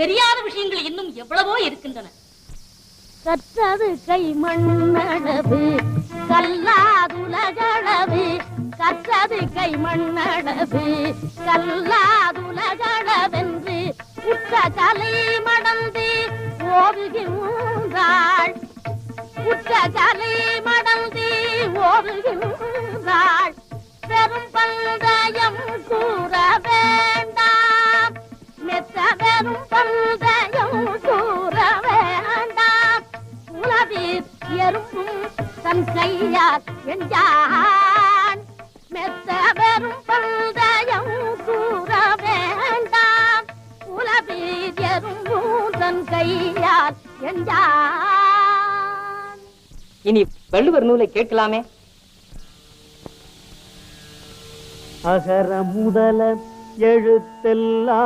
தெரியாத விஷயங்கள் இன்னும் எவ்வளவோ இருக்கின்றன. கற்றது கை மண்ணளவு கல்லாதுலகளவு. கற்றது கை மண்ணளவு கல்லாதுலகளவென்று உற்ற கலை மடந்து ஓடுகின்றாள் உற்ற கலை மடந்து ஓடுகின்றாள் பெரும் பந்தயம் கூற வேண்டாம். மெத்த பெரும் உலவீர் எறும்பும் தன் கையால் என்றான் மெத்த பெரும் பந்தயம் கூற வேண்டாம். உலவீர் எறும்பும் தன் கையால் என்றான் இனி வள்ளுவர் நூலை கேட்கலாமே. அகர முதல எழுத்தெல்லாம்